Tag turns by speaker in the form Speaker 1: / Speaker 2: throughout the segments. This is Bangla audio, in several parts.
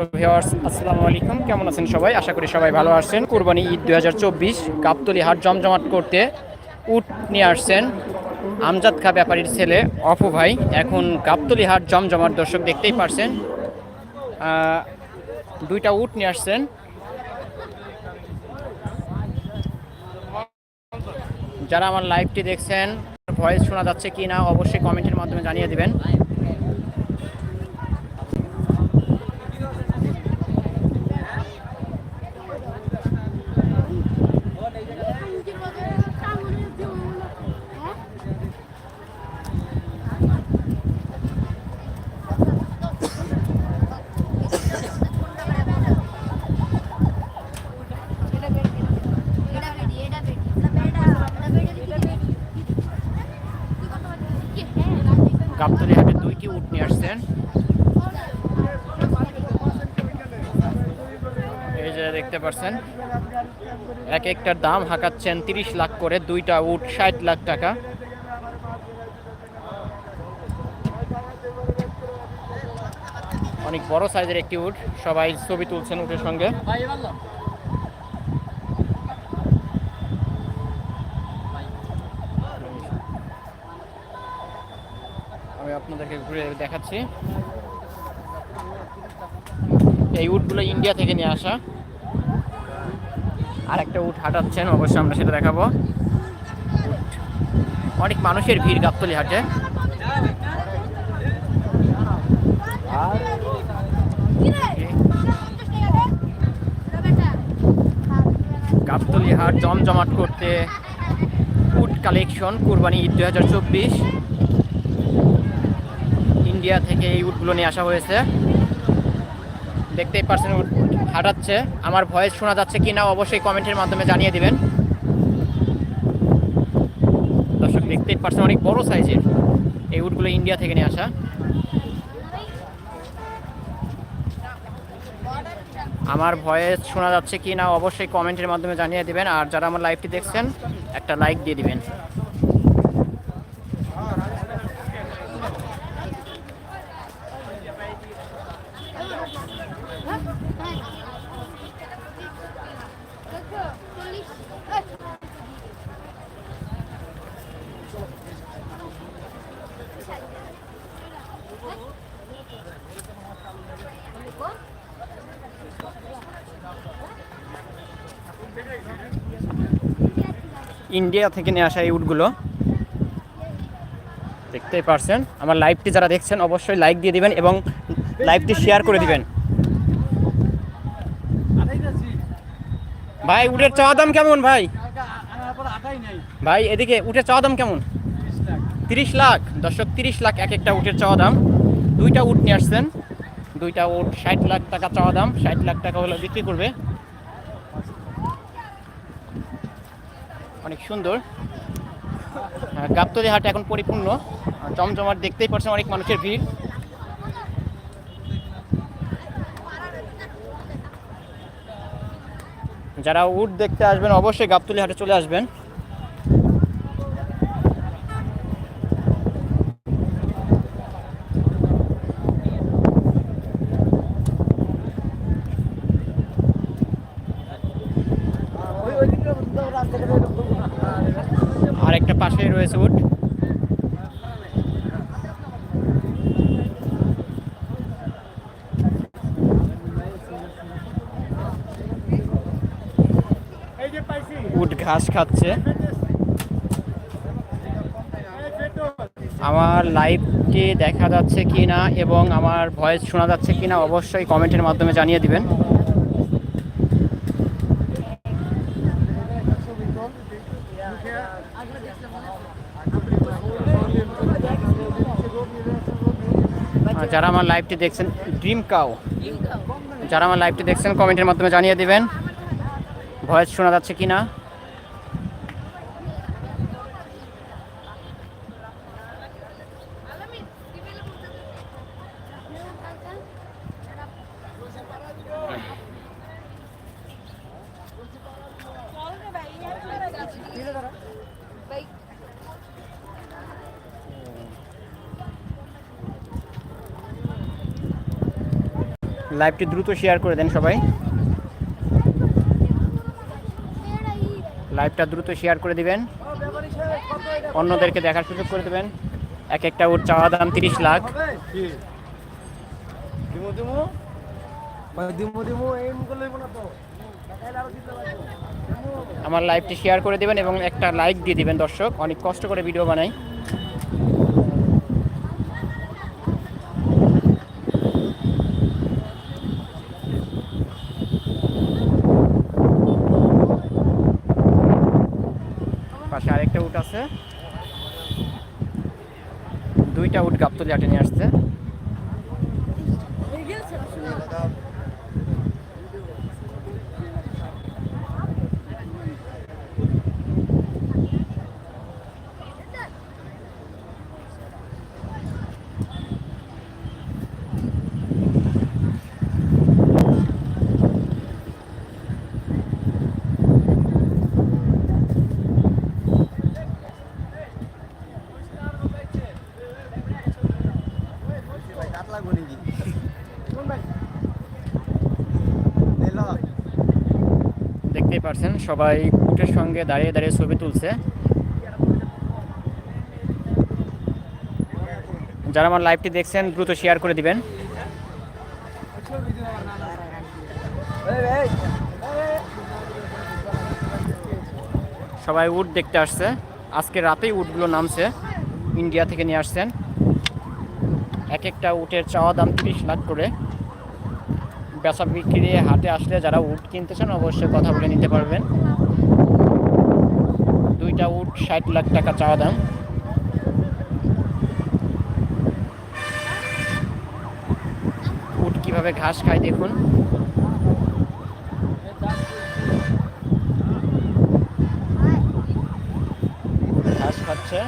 Speaker 1: ভিউয়ার্স, আসসালামু আলাইকুম। কেমন আছেন সবাই? আশা করি সবাই ভালো আছেন। কুরবানি ঈদ দুই হাজার চব্বিশ, গাবতলি হাট জমজমাট করতে উট নিয়ে আসছেন আমজাদ খা ব্যাপারীর ছেলে অপু ভাই। এখন গাবতলি হাট জমজমাট, দর্শক দেখতেই পারছেন দুইটা উট নিয়ে আসছেন। যারা আমার লাইভটি দেখছেন, ভয়েস শোনা যাচ্ছে কি না অবশ্যই কমেন্টের মাধ্যমে জানিয়ে দিবেন গাবতলি হাটে দুইটি উট নিয়ে আসছেন এই যে দেখতে পাচ্ছেন এক একটার দাম হাঁকাচ্ছেন তিরিশ লাখ করে, দুইটা উট ষাট লাখ টাকা। অনেক বড় সাইজের একটি উট, সবাই ছবি তুলছেন উটের সঙ্গে। আমি আপনাদেরকে ঘুরে দেখাচ্ছি। এই উটগুলো ইন্ডিয়া থেকে নিয়ে আসা। আর একটা উট হাঁটাচ্ছেন, অবশ্যই আমরা সেটা দেখাবো। অনেক মানুষের ভিড় গাবতলি হাটে। গাবতলি হাট জমজমাট করতে উট কালেকশন, কুরবানি ঈদ দুই হাজার চব্বিশ। ইন্ডিয়া থেকে এই উটগুলো নিয়ে আসা হয়েছে। দেখতেই পারছেন উট হাঁটাচ্ছে। আমার ভয়েস শোনা যাচ্ছে কি না অবশ্যই কমেন্টের মাধ্যমে জানিয়ে দিবেন। দর্শক, দেখতেই পারছেন অনেক বড় সাইজের এই উটগুলো ইন্ডিয়া থেকে নিয়ে আসা। আমার ভয়েস শোনা যাচ্ছে কি না অবশ্যই কমেন্টের মাধ্যমে জানিয়ে দিবেন। আর যারা আমার লাইভটি দেখছেন, একটা লাইক দিয়ে দিবেন। ইন্ডিয়া থেকে নিয়ে আসা এই উটগুলো। দেখতেই পারছেন, আমার লাইভটি যারা দেখছেন অবশ্যই লাইক দিয়ে দিবেন এবং লাইভটি শেয়ার করে দিবেন। ভাই, উটের চাওয়া দাম কেমন ভাই? ভাই, এদিকে উটের চাওয়া দাম কেমন? তিরিশ লাখ। দর্শক, তিরিশ লাখ এক একটা উটের চাওয়া দাম। দুইটা উট নিয়ে আসছেন। দুইটা উট ষাট লাখ টাকা চাওয়া দাম। ষাট লাখ টাকা হলে বিক্রি করবে অনেক সুন্দর। গাবতলি হাট এখন পরিপূর্ণ। জমজমাট দেখতেই পাচ্ছেন অনেক মানুষের ভিড়। যারা উট দেখতে আসবেন, অবশ্যই গাবতলি হাটে চলে আসবেন আর একটা পাশে রয়েছে উট উট ঘাস খাচ্ছে। আমার লাইভটি দেখা যাচ্ছে কি না এবং আমার ভয়েস শোনা যাচ্ছে কি না অবশ্যই কমেন্টের মাধ্যমে জানিয়ে দিবেন। যারা আমার লাইভটি দেখছেন ড্রিম কাউ যারা আমার লাইভটি দেখছেন কমেন্টের মাধ্যমে জানিয়ে দিবেন। ভয়েস শোনা যাচ্ছে কি না লাইভটি দ্রুত শেয়ার করে দেন সবাই। লাইভটা দ্রুত শেয়ার করে দিবেন। অন্যদেরকে দেখার সুযোগ করে দেবেন। এক একটা ওর চাওয়া দাম তিরিশ লাখ। আমার লাইভটি শেয়ার করে দেবেন এবং একটা লাইক দিয়ে দিবেন দর্শক। অনেক কষ্ট করে ভিডিও বানাই। আরেকটা উট আছে। দুইটা উট গাবতলি আটে নিয়ে আসছে। পারছেন। সবাই উটের সঙ্গে দাঁড়িয়ে দাঁড়িয়ে ছবি তুলছে। যারা আমার লাইভটি দেখছেন, দ্রুত শেয়ার করে দিবেন। সবাই উট দেখতে আসছে। আজকে রাতেই উটগুলো নামছে। ইন্ডিয়া থেকে নিয়ে আসছেন। এক একটা উটের চাওয়া দাম তিরিশ লাখ করে। বেচা বিক্রি হাতে আসলে যারা উট কিনতে চান অবশ্যই কথা বলে নিতে পারবেন। দুইটা উট ষাট লাখ টাকা চাওয়া দাম। উট কীভাবে ঘাস খায় দেখুন ঘাস খাচ্ছে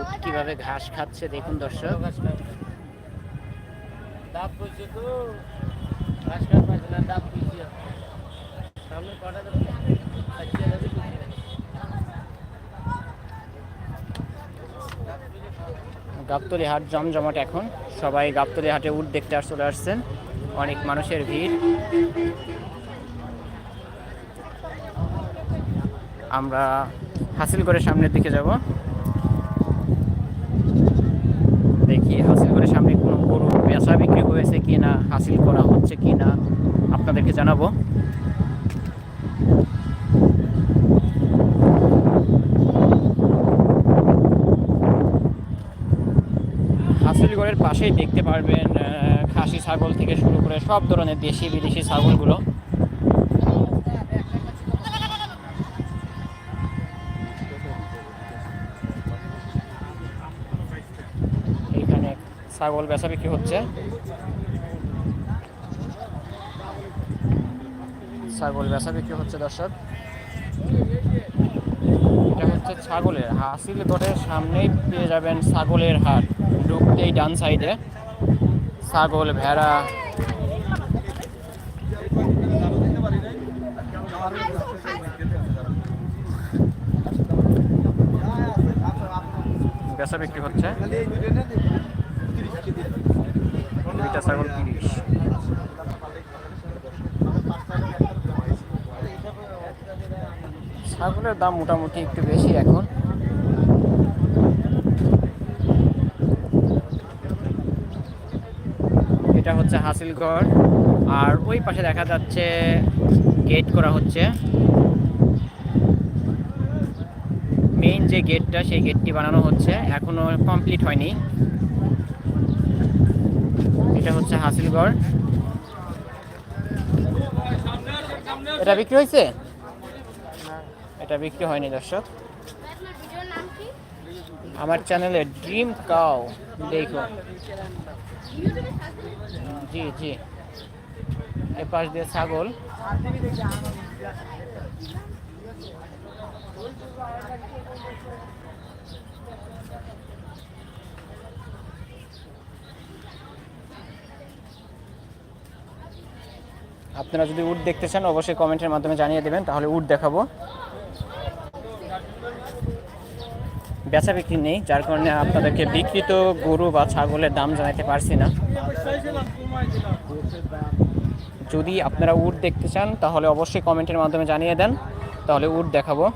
Speaker 1: উট কীভাবে ঘাস খাচ্ছে দেখুন দর্শক। গাবতলি হাট জমজমাট এখন। সবাই গাবতলি হাটে উট দেখতে আর চলে আসছেন। অনেক মানুষের ভিড়। আমরা হাসিল করে সামনের দিকে যাব দেখি হাসিল করে সামনে কোনো গরু বেচা বিক্রি হয়েছে কি না হাসিল করা হচ্ছে কি না আপনাদেরকে জানাব। হাসিলগড়ের পাশেই দেখতে পারবেন খাসি ছাগল থেকে শুরু করে সব ধরনের দেশি বিদেশি ছাগলগুলো। ছাগল বেচা বিক্রি হচ্ছে। ছাগল, বেচা বিক্রি হচ্ছে দর্শক। এটা হচ্ছে ছাগলের হাসিল গড়ের সামনেই পেয়ে যাবেন ছাগলের হাট। ঢুকতেই ডান সাইডে। ছাগল, ভেড়া। বেচা বিক্রি হচ্ছে। দুইটা ছাগল তিরিশ। ছাগলের দাম মোটামুটি একটু বেশি এখন। এটা হচ্ছে হাসিলগড় আর ওই পাশে দেখা যাচ্ছে গেট করা হচ্ছে। মেইন যে গেটটা সেই গেটটি বানানো হচ্ছে। এখনও কমপ্লিট হয়নি। এটা হচ্ছে হাসিলগড় এটা বিক্রি হয়েছে? এটা বিক্রি হয়নি দর্শক। আমার চ্যানেলে ড্রিম কাও দেখো। জি জি। এ পাশ দিয়ে ছাগল। আপনারা যদি উট দেখতে চান অবশ্যই কমেন্টের মাধ্যমে জানিয়ে দেবেন তাহলে উট দেখাবো। বেচা বিক্রি নেই, যার কারণে আপনাদেরকে বিক্রিত গরু বা ছাগলের দাম জানাতে পারছি না। যদি আপনারা উট দেখতে চান, তাহলে অবশ্যই কমেন্টের মাধ্যমে জানিয়ে দেন, তাহলে উট দেখাবো।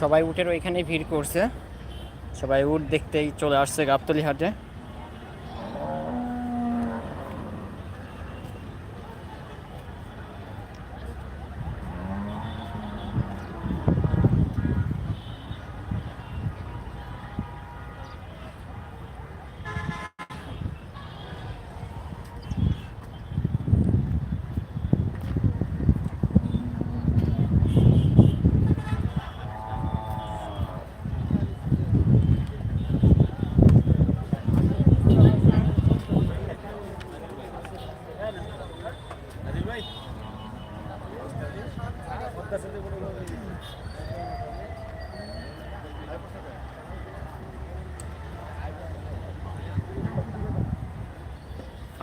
Speaker 1: সবাই উটের ওইখানে ভিড় করছে। সবাই উঠ দেখতেই চলে আসছে গাবতলি হাটে।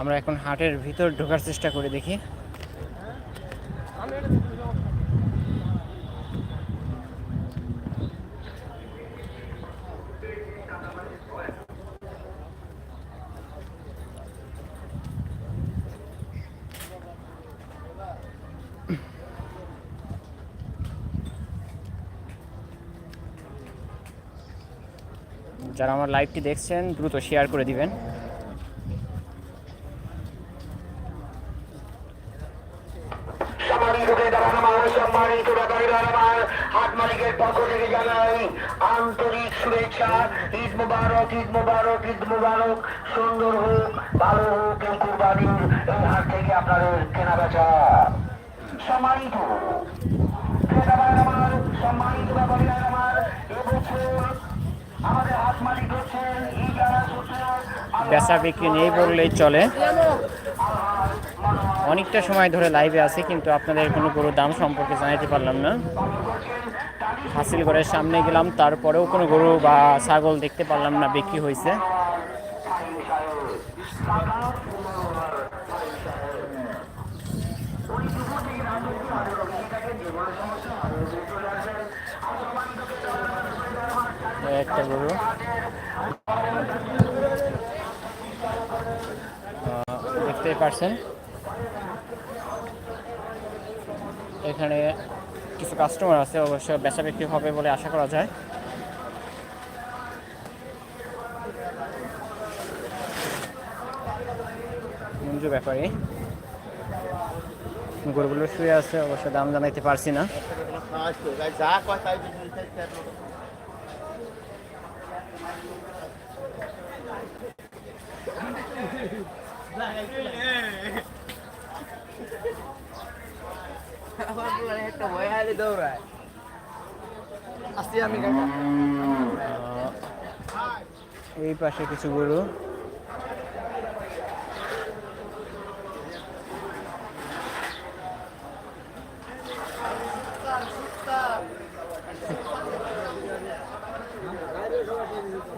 Speaker 1: আমরা এখন হাটের ভিতর ঢোকার চেষ্টা করে দেখি। যারা আমার লাইভটি দেখছেন, দ্রুত শেয়ার করে দিবেন।
Speaker 2: সুন্দর হোক, ভালো হোক, এই কুরবানির এই হাট থেকে আপনাদের কেনা বেচা সম্মানিত সম্মানিত
Speaker 1: বেচা বিক্রি নেই বললেই চলে। অনেকটা সময় ধরে লাইভে আছে, কিন্তু আপনাদের কোনো গরুর দাম সম্পর্কে জানাতে পারলাম না। হাসিলগড়ের সামনে গেলাম, তারপরেও কোনো গরু বা ছাগল দেখতে পারলাম না, বিক্রি হয়েছে একটা গরু আহ, দেখতেই পারছেন। এখানে কিছু কাস্টমার আছে অবশ্য বেচা বিক্রি হবে বলে আশা করা যায়। মঞ্জু ব্যাপারে। গরুগুলো শুয়ে আছে অবশ্য দাম জানাইতে পারছি না। এই পাশে কিছু গরু।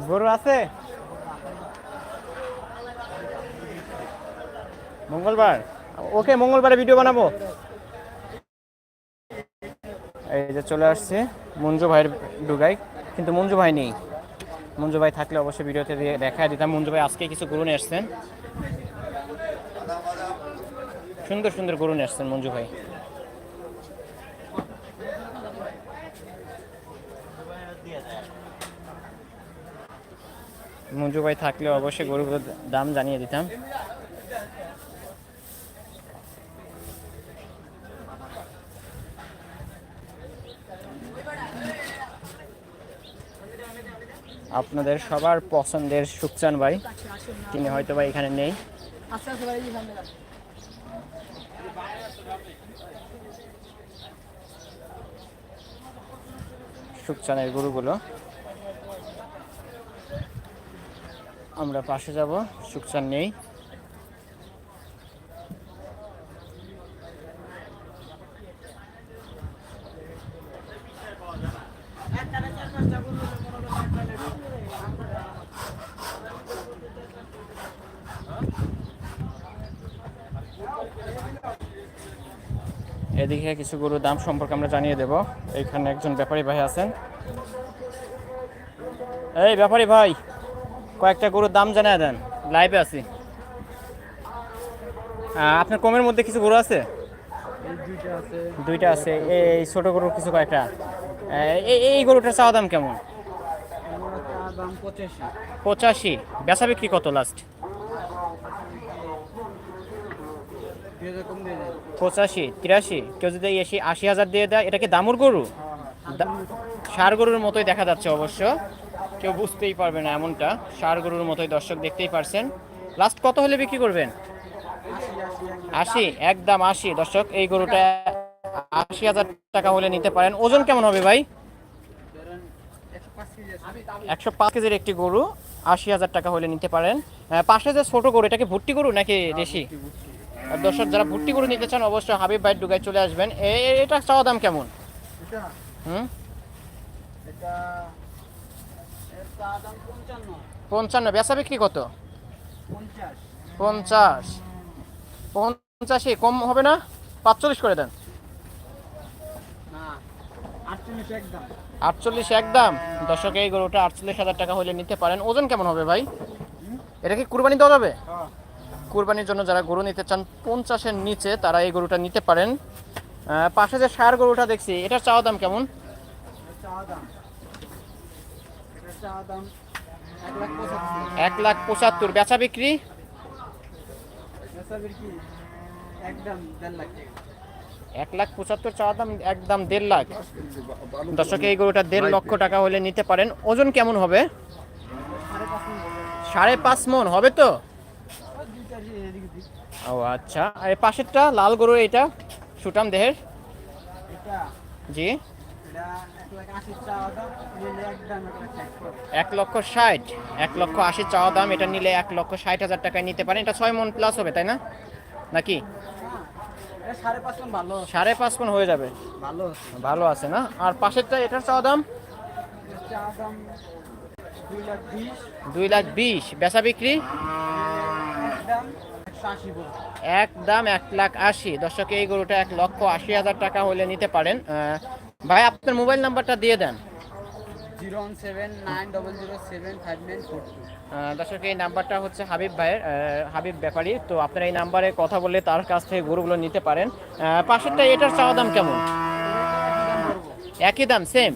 Speaker 1: গরু আছে? মঙ্গলবার? ওকে, মঙ্গলবারে ভিডিও বানাবো। এই যে চলে আসছে মঞ্জু ভাইয়ের ডুগাই কিন্তু মঞ্জু ভাই নেই। মঞ্জু ভাই থাকলে অবশ্যই ভিডিওতে দেখা দিতাম। মঞ্জু ভাই আজকে কিছু গরু নিয়ে এসছেন সুন্দর সুন্দর গরু নিয়ে এসছেন মঞ্জু ভাই। মঞ্জু ভাই থাকলে অবশ্যই গরুগুলোর দাম জানিয়ে দিতাম। আপনাদের সবার পছন্দের সুকচান ভাই, তিনি হয়তো বা এখানে নেই। সুকচানের গরুগুলো আমরা পাশে যাব, সুকচান নেই। এদিকে কিছু গরুর দাম সম্পর্কে আমরা জানিয়ে দেব। এখানে একজন ব্যাপারী ভাই আছেন। এই ব্যাপারী ভাই! কয়েকটা গরুর দাম জানিয়ে দেন। লাইভে আছি। আপনার কমের মধ্যে কিছু গরু আছে? দুইটা আছে। এই ছোট গরুর কিছু কয়েকটা এই- গরুটার চাওয়া দাম কেমন?
Speaker 3: পঁচাশি।
Speaker 1: বেচা বিক্রি কত লাস্ট পঁচাশি, তিরাশি। কেউ যদি এসে আশি হাজার দিয়ে দেয়, এটা কি দামুর গরু? ষাড় গরুর মতোই দেখা যাচ্ছে অবশ্য। কেউ বুঝতেই পারবে না এমনটা। ষাড় গরুর মতোই দর্শক দেখতেই পারছেন। লাস্ট কত হলে বিক্রি করবেন? আশি একদম আশি। দর্শক এই গরুটা আশি হাজার টাকা হলে নিতে পারেন। ওজন কেমন হবে ভাই?
Speaker 3: একশো পাঁচ
Speaker 1: কেজির একটি গরু আশি হাজার টাকা হলে নিতে পারেন। পাশে যে ছোট গরু এটাকে ভুট্টি গরু নাকি দেশি? দর্শক যারা ভুট্টি গরু নিতে চান অবশ্যই হাবিব ভাই ডুগায় চলে আসবেন। এটা চাওয়া দাম কেমন? হুম?
Speaker 3: পঞ্চান্ন,
Speaker 1: বেচা বিক্রি কত?
Speaker 3: পঞ্চাশ।
Speaker 1: পঞ্চাশ কম হবে না? পাঁচচল্লিশ করে দেন।
Speaker 3: আটচল্লিশ একদম।
Speaker 1: দর্শক, এই গরুটা আটচল্লিশ হাজার টাকা হলে নিতে পারেন। ওজন কেমন হবে ভাই? এটা কি কুরবানি দেওয়া যাবে? কুরবানির জন্য যারা গরু নিতে চান, পঞ্চাশের নিচে তারা এই গরুটা নিতে পারেন। পাশে যে সার গরুটা দেখছি, এটার চাওয়া দাম কেমন?
Speaker 3: এক লাখ পঁচাত্তর।
Speaker 1: বেচা বিক্রি? এক লাখ পঁচাত্তর চাওয়া দাম একদম দেড় লাখ। দর্শক, এই গরুটা দেড় লক্ষ টাকা হলে নিতে পারেন। ওজন কেমন হবে?
Speaker 3: সাড়ে পাঁচ
Speaker 1: মন, হবে তো? ও আচ্ছা আর পাশেরটা লাল গরু এটা সুটাম দেহের? জি।
Speaker 3: এক
Speaker 1: লক্ষ ষাট, এক লক্ষ আশি চাওয়া দাম, এটা নিলে এক লক্ষ ষাট হাজার টাকায় নিতে পারেন। এটা ছয় মন প্লাস হবে, তাই না? নাকি?
Speaker 3: সাড়ে পাঁচ
Speaker 1: মন হয়ে যাবে।
Speaker 3: ভালো
Speaker 1: আছে না? আর পাশেরটা, এটার চাওয়া দাম?
Speaker 3: দুই লাখ বিশ।
Speaker 1: বেচা বিক্রি? এক দাম এক লাখ আশি। দর্শক, এই গরুটা এক লক্ষ আশি হাজার টাকা হলে নিতে পারেন। ভাই আপনার মোবাইল নাম্বারটা দিয়ে দেন। দর্শক এই নাম্বারটা হচ্ছে হাবিব ভাইয়ের হাবিব ব্যাপারী। তো আপনারা এই নাম্বারে কথা বলে তার কাছ থেকে গরুগুলো নিতে পারেন। পাশেরটা এটার চাওয়া দাম কেমন? একই দাম সেম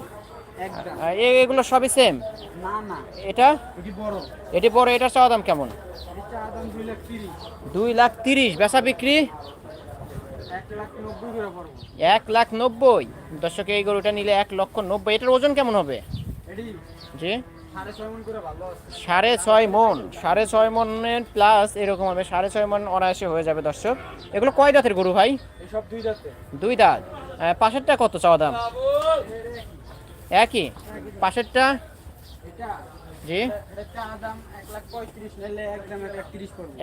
Speaker 1: এগুলো সবই সেম এটা?
Speaker 3: এটি বড়
Speaker 1: এটার চাওয়া দাম কেমন?
Speaker 3: দুই লাখ তিরিশ।
Speaker 1: বেচা বিক্রি?
Speaker 3: এক লাখ নব্বই।
Speaker 1: দর্শক এই গরুটা নিলে এক লক্ষ নব্বই। এটার ওজন কেমন হবে? জি?
Speaker 3: সাড়ে ছয় মন
Speaker 1: সাড়ে ছয় মন। মনের প্লাস এরকম হবে। সাড়ে ছয় মন অনায়াসে হয়ে যাবে দর্শক। এগুলো কয় দাঁতের গরু ভাই?
Speaker 3: দুই
Speaker 1: দাঁত। পাশেরটা কত চাওয়া দাম? একই। পাশেরটা? জি?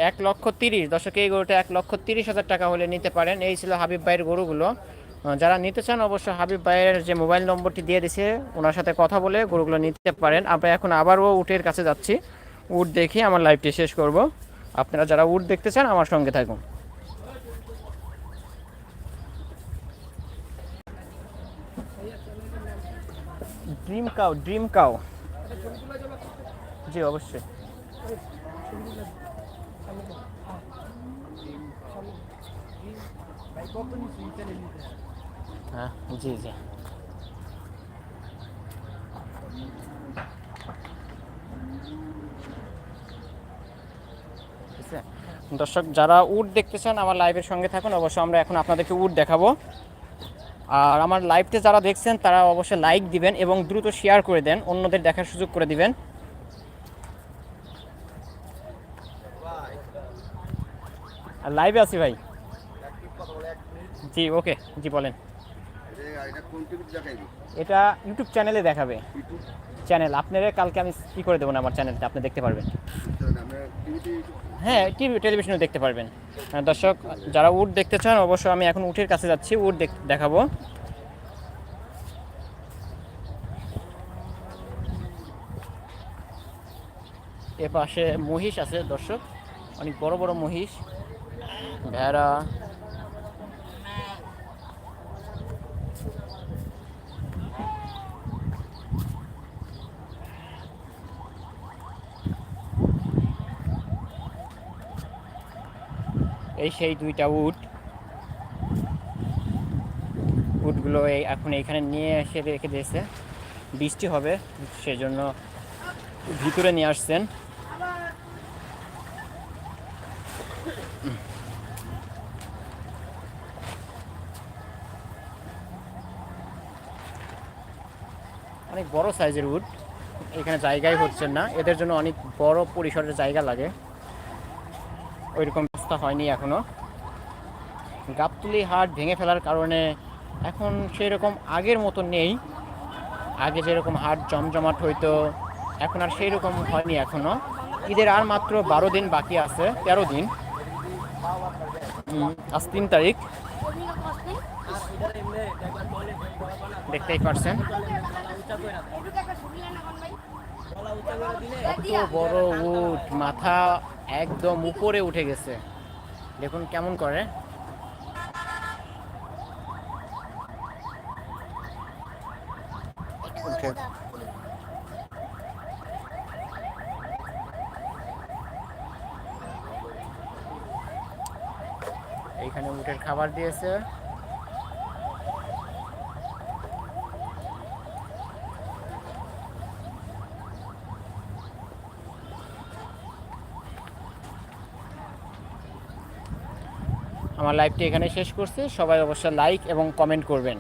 Speaker 3: এক
Speaker 1: লক্ষ তিরিশ। দর্শক এই গরুটা এক লক্ষ তিরিশ হাজার টাকা হলে নিতে পারেন। এই ছিল হাবিব ভাইয়ের গরুগুলো। যারা নিতে চান অবশ্যই হাবিব ভাইয়ের যে মোবাইল নম্বরটি দিয়ে দিছে ওনার সাথে কথা বলে গরুগুলো নিতে পারেন। আমরা এখন আবারও উটের কাছে যাচ্ছি। উট দেখে আমার লাইভটি শেষ করব। আপনারা যারা উট দেখতে চান আমার সঙ্গে থাকুন। Dream cow dream cow. জি, অবশ্যই। হ্যাঁ জি জি। দর্শক, যারা উট দেখতে চান আমার লাইভের সঙ্গে থাকুন। অবশ্যই আমরা এখন আপনাদেরকে উট দেখাবো। আর আমার লাইভতে যারা দেখছেন, তারা অবশ্যই লাইক দিবেন এবং দ্রুত শেয়ার করে দেন। অন্যদের দেখার সুযোগ করে দিবেন। লাইভে আছি ভাই। জি ওকে জি বলেন।
Speaker 4: এটা
Speaker 1: ইউটিউব চ্যানেলে দেখাবে। চ্যানেল আপনারা কালকে আমি কি করে দেবো না আমার চ্যানেলটা আপনি দেখতে পারবেন। হ্যাঁ টিভি টেলিভিশনে দেখতে পারবেন। হ্যাঁ, দর্শক যারা উট দেখতে চান অবশ্যই আমি এখন উটের কাছে যাচ্ছি উট দেখ- দেখাবো। এ পাশে মহিষ আছে দর্শক। অনেক বড় বড় মহিষ। ভেড়া। এই সেই দুইটা উট। উটগুলো এই এখন এখানে নিয়ে এসে রেখে দিয়েছে। বৃষ্টি হবে, সেজন্য ভিতরে নিয়ে আসছেন। অনেক বড় সাইজের উট এখানে জায়গাই হচ্ছে না। এদের জন্য অনেক বড় পরিসরের জায়গা লাগে। ওইরকম ব্যবস্থা হয়নি এখনও। গাবতলি হাট ভেঙে ফেলার কারণে এখন সেই রকম আগের মতো নেই। আগে যেরকম হাট জমজমাট হইতো, এখন আর সেই রকম হয়নি এখনও। ঈদের আর মাত্র বারো দিন বাকি আছে, তেরো দিন। আজ তিন তারিখ। দেখতেই পারছেন। কত বড় উট মাথা একদম উপরে উঠে গেছে। দেখুন কেমন করে। এইখানে উটের খাবার দিয়েছে। আমার লাইভটি এখানে শেষ করছি। সবাই অবশ্যই লাইক এবং কমেন্ট করবেন।